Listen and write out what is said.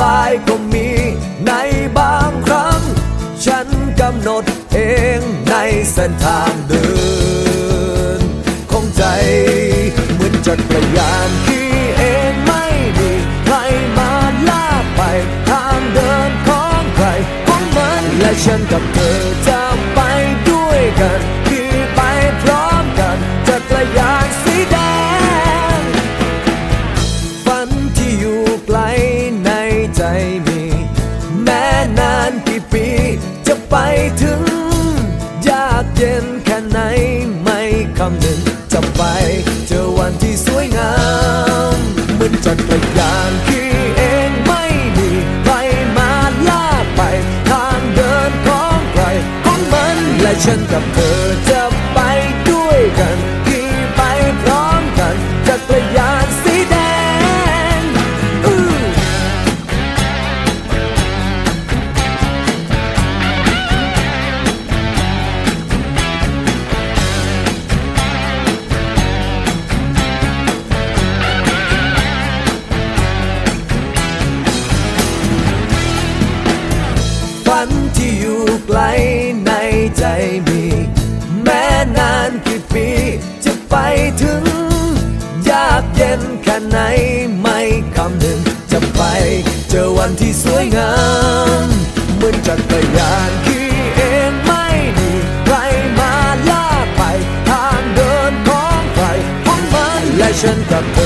บายก็มีในบางครั้ง ฉันกำหนดเองในเส้นทางเดิน ของใจ เหมือนจักรยานขี่เองไม่มีใครมาลากไป ทางเดินของใครของมันและฉันกับเธอจะไปด้วยกัน เย็นแค่ไหนไม่คำหนึ่งจะไปเจอวันที่สวยงามเหมือนจักรยานขี่เองไม่มีใครมาลากไป ทางเดินของใครของมันและฉันกับเธอจะามหนึ่งจะไป เจอวันที่สวยงามเหมือนจักรยานขี่เองไม่มีใครมาลากไป ทางเดินของใครของมันและฉันกับ